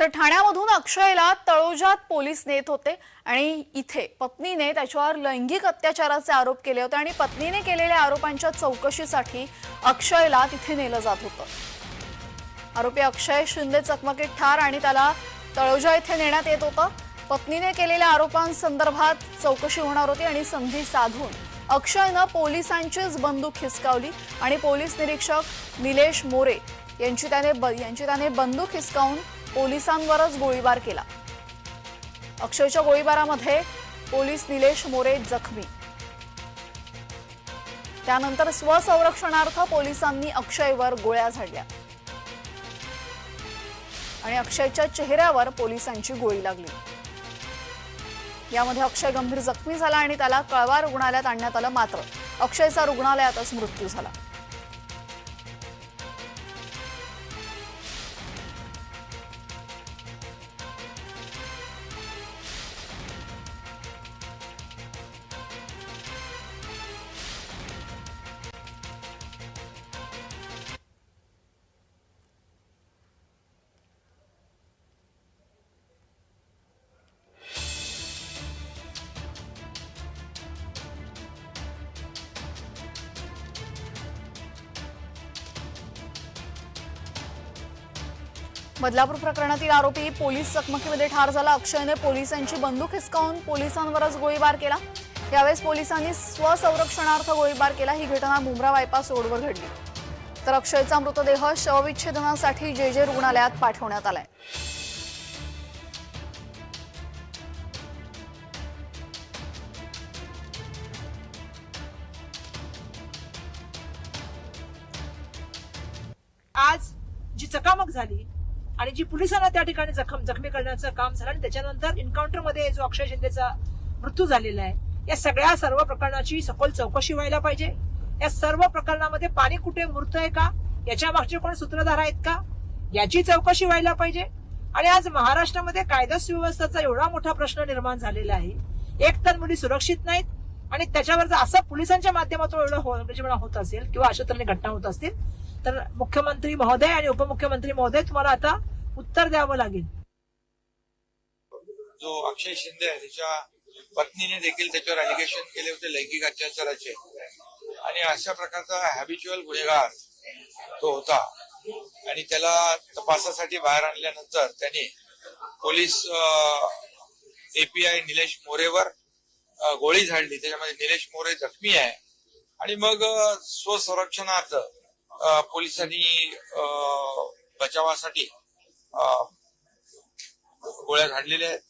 तर ठाण्यामधून अक्षयला तळोजात पोलीस नेत होते आणि इथे पत्नीने त्याच्यावर लैंगिक अत्याचाराचे आरोप केले होते आणि पत्नीने केलेल्या आरोपांच्या चौकशीसाठी अक्षयला तिथे नेलं जात होतं. आरोपी अक्षय शिंदे चकमकीत ठार आणि त्याला तळोजा येथे नेण्यात येत होतं. पत्नीने केलेल्या आरोपांसंदर्भात चौकशी होणार होती आणि संधी साधून अक्षयनं पोलिसांचीच बंदूक हिसकावली आणि पोलीस निरीक्षक निलेश मोरे यांची त्याने ब- यांची त्याने बंदूक हिसकावून पोलिसांवरच गोळीबार केला. अक्षयच्या गोळीबारामध्ये पोलीस निलेश मोरे जखमी. त्यानंतर स्वसंरक्षणार्थ पोलिसांनी अक्षयवर गोळ्या झाडल्या. आणि अक्षयच्या चेहऱ्यावर पोलिसांची गोळी लागली. यामध्ये अक्षय गंभीर जखमी झाला आणि त्याला कळवा रुग्णालयात आणण्यात आलं मात्र अक्षयचा रुग्णालयातच मृत्यू झाला. बदलापूर प्रकरणातील आरोपी पोलीस चकमकीमध्ये ठार झाला. अक्षयने पोलिसांची बंदूक हिसकावून पोलिसांवरच गोळीबार केला. यावेळेस पोलिसांनी स्वसंरक्षणार्थ गोळीबार केला. ही घटना मुंब्रा बायपास रोडवर घडली. तर अक्षयचा मृतदेह शवविच्छेदनासाठी जे जे रुग्णालयात पाठवण्यात आलाय. आज जी चकामक झाली आणि जी पोलिसांना त्या ठिकाणी जखम जखमी करण्याचं काम झालं आणि त्याच्यानंतर एन्काउंटरमध्ये जो अक्षय शिंदेचा मृत्यू झालेला आहे या सगळ्या सर्व प्रकरणाची सखोल चौकशी व्हायला पाहिजे. या सर्व प्रकरणामध्ये पाणी कुठे मृत आहे का? याच्या मागचे कोण सूत्रधार आहेत का? याची चौकशी व्हायला पाहिजे. आणि आज महाराष्ट्रामध्ये कायदा सुव्यवस्थेचा एवढा मोठा प्रश्न निर्माण झालेला आहे. एक तर मुली सुरक्षित नाहीत आणि त्याच्यावर जर असं पोलिसांच्या माध्यमातून एवढं हो- म्हणजे होत असेल किंवा अशा तऱ्हेने घटना होत असतील तर मुख्यमंत्री महोदय आणि उपमुख्यमंत्री महोदय तुम्हाला आता उत्तर द्यावं लागेल. जो अक्षय शिंदे आहे त्याच्या पत्नीने देखील त्याच्यावर अलिगेशन केले होते लैंगिक अत्याचाराचे. आणि अशा प्रकारचा हॅबिच्युअल गुन्हेगार तो होता. आणि त्याला तपासासाठी बाहेर आणल्यानंतर त्यांनी पोलीस एपीआय निलेश मोरेवर गोळी झाडली. त्याच्यामध्ये निलेश मोरे जखमी आहे. आणि मग स्वसंरक्षणार्थ पोलिसांनी बचावासाठी गोळ्या झाडलेल्या आहेत.